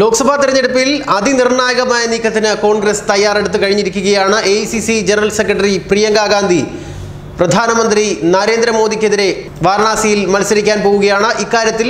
ലോക്സഭാ തെരഞ്ഞെടുപ്പിൽ അതിനിർണായകമായ നീക്കത്തിന് കോൺഗ്രസ് തയ്യാറെടുത്ത് കഴിഞ്ഞിരിക്കുകയാണ് A general secretary Priyanka Gandhi. പ്രധാനമന്ത്രി നരേന്ദ്രമോദിക്കെതിരെ വാരണാസിയിൽ മത്സരിക്കാൻ പോവുകയാണ്. ഇക്കാര്യത്തിൽ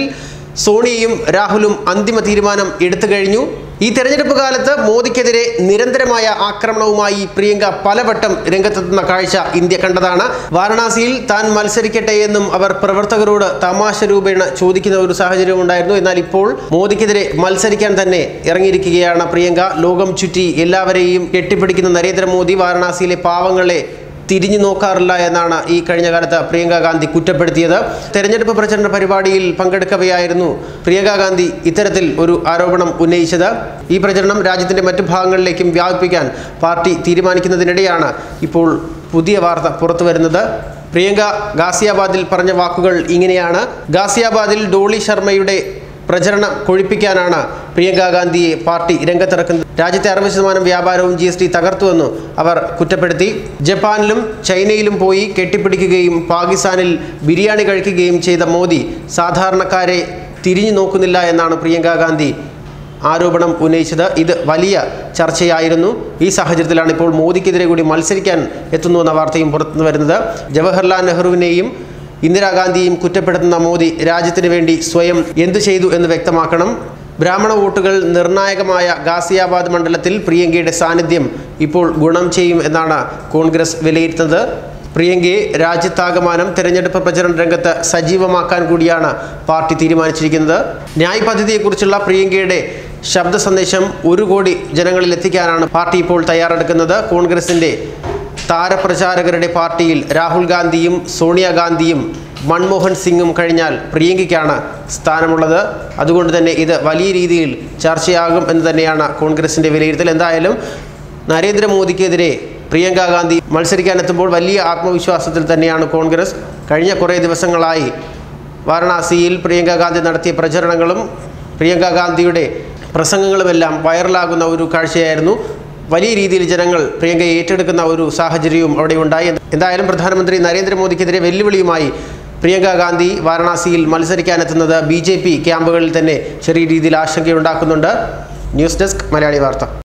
സോണിയയും രാഹുലും അന്തിമ തീരുമാനം എടുത്തു കഴിഞ്ഞു. ഈ തെരഞ്ഞെടുപ്പ് കാലത്ത് മോദിക്കെതിരെ നിരന്തരമായ ആക്രമണവുമായി പ്രിയങ്ക പലവട്ടം രംഗത്തെത്തുന്ന കാഴ്ച ഇന്ത്യ കണ്ടതാണ്. വാരണാസിയിൽ താൻ മത്സരിക്കട്ടെ എന്നും അവർ പ്രവർത്തകരോട് തമാശ രൂപേണ ചോദിക്കുന്ന ഒരു സാഹചര്യം ഉണ്ടായിരുന്നു. എന്നാൽ ഇപ്പോൾ മോദിക്കെതിരെ മത്സരിക്കാൻ തന്നെ ഇറങ്ങിയിരിക്കുകയാണ് പ്രിയങ്ക. ലോകം ചുറ്റി എല്ലാവരെയും കെട്ടിപ്പിടിക്കുന്ന നരേന്ദ്രമോദി വാരണാസിയിലെ പാവങ്ങളെ തിരിഞ്ഞു നോക്കാറില്ല എന്നാണ് ഈ കഴിഞ്ഞ കാലത്ത് പ്രിയങ്ക ഗാന്ധി കുറ്റപ്പെടുത്തിയത്. തെരഞ്ഞെടുപ്പ് പ്രചരണ പരിപാടിയിൽ പങ്കെടുക്കവെയായിരുന്നു പ്രിയങ്ക ഗാന്ധി ഇത്തരത്തിൽ ഒരു ആരോപണം ഉന്നയിച്ചത്. ഈ പ്രചരണം രാജ്യത്തിന്റെ മറ്റു ഭാഗങ്ങളിലേക്കും വ്യാപിപ്പിക്കാൻ പാർട്ടി തീരുമാനിക്കുന്നതിനിടെയാണ് ഇപ്പോൾ പുതിയ വാർത്ത പുറത്തു വരുന്നത് പ്രിയങ്ക ഗാസിയാബാദിൽ പറഞ്ഞ വാക്കുകൾ ഇങ്ങനെയാണ്. ഗാസിയാബാദിൽ ഡോളി ശർമ്മയുടെ പ്രചരണം കൊഴിപ്പിക്കാനാണ് പ്രിയങ്ക ഗാന്ധിയെ പാർട്ടി രംഗത്തിറക്കുന്നത്. രാജ്യത്തെ അറുപത് ശതമാനം വ്യാപാരവും ജി എസ് ടി തകർത്തുവെന്ന് അവർ കുറ്റപ്പെടുത്തി. ജപ്പാനിലും ചൈനയിലും പോയി കെട്ടിപ്പിടിക്കുകയും പാകിസ്ഥാനിൽ ബിരിയാണി കഴിക്കുകയും ചെയ്ത മോദി സാധാരണക്കാരെ തിരിഞ്ഞു നോക്കുന്നില്ല എന്നാണ് പ്രിയങ്ക ഗാന്ധി ആരോപണം ഉന്നയിച്ചത്. ഇത് വലിയ ചർച്ചയായിരുന്നു. ഈ സാഹചര്യത്തിലാണ് ഇപ്പോൾ മോദിക്കെതിരെ കൂടി മത്സരിക്കാൻ എത്തുന്നു എന്ന വാർത്തയും പുറത്തു വരുന്നത്. ജവഹർലാൽ നെഹ്റുവിനെയും ഇന്ദിരാഗാന്ധിയും കുറ്റപ്പെടുത്തുന്ന മോദി രാജ്യത്തിന് വേണ്ടി സ്വയം എന്തു ചെയ്തു എന്ന് വ്യക്തമാക്കണം. ബ്രാഹ്മണ വോട്ടുകൾ നിർണായകമായ ഗാസിയാബാദ് മണ്ഡലത്തിൽ പ്രിയങ്കയുടെ സാന്നിധ്യം ഇപ്പോൾ ഗുണം ചെയ്യും എന്നാണ് കോൺഗ്രസ് വിലയിരുത്തുന്നത്. പ്രിയങ്കയെ രാജ്യത്താകമാനം തെരഞ്ഞെടുപ്പ് പ്രചരണ രംഗത്ത് സജീവമാക്കാൻ കൂടിയാണ് പാർട്ടി തീരുമാനിച്ചിരിക്കുന്നത്. ന്യായ് പദ്ധതിയെക്കുറിച്ചുള്ള പ്രിയങ്കയുടെ ശബ്ദ സന്ദേശം ഒരു കോടി ജനങ്ങളിൽ എത്തിക്കാനാണ് പാർട്ടി ഇപ്പോൾ തയ്യാറെടുക്കുന്നത്. കോൺഗ്രസിന്റെ താരപ്രചാരകരുടെ പാർട്ടിയിൽ രാഹുൽ ഗാന്ധിയും സോണിയാഗാന്ധിയും മൻമോഹൻ സിംഗും കഴിഞ്ഞാൽ പ്രിയങ്കയ്ക്കാണ് സ്ഥാനമുള്ളത്. അതുകൊണ്ട് തന്നെ ഇത് വലിയ രീതിയിൽ ചർച്ചയാകും എന്ന് തന്നെയാണ് കോൺഗ്രസിന്റെ വിലയിരുത്തൽ. എന്തായാലും നരേന്ദ്രമോദിക്കെതിരെ പ്രിയങ്ക ഗാന്ധി മത്സരിക്കാനെത്തുമ്പോൾ വലിയ ആത്മവിശ്വാസത്തിൽ തന്നെയാണ് കോൺഗ്രസ്. കഴിഞ്ഞ കുറേ ദിവസങ്ങളായി വാരണാസിയിൽ പ്രിയങ്ക ഗാന്ധി നടത്തിയ പ്രചരണങ്ങളും പ്രിയങ്ക ഗാന്ധിയുടെ പ്രസംഗങ്ങളുമെല്ലാം വൈറലാകുന്ന ഒരു കാഴ്ചയായിരുന്നു. വലിയ രീതിയിൽ ജനങ്ങൾ പ്രിയങ്കയെ ഏറ്റെടുക്കുന്ന ഒരു സാഹചര്യവും അവിടെ ഉണ്ടായി എന്തായാലും പ്രധാനമന്ത്രി നരേന്ദ്രമോദിക്കെതിരെ വെല്ലുവിളിയുമായി പ്രിയങ്ക ഗാന്ധി വാരണാസിയിൽ മത്സരിക്കാനെത്തുന്നത് ബി ജെ പി ക്യാമ്പുകളിൽ തന്നെ ചെറിയ രീതിയിൽ ആശങ്കയുണ്ടാക്കുന്നുണ്ട്. ന്യൂസ് ഡെസ്ക് മലയാളി വാർത്ത.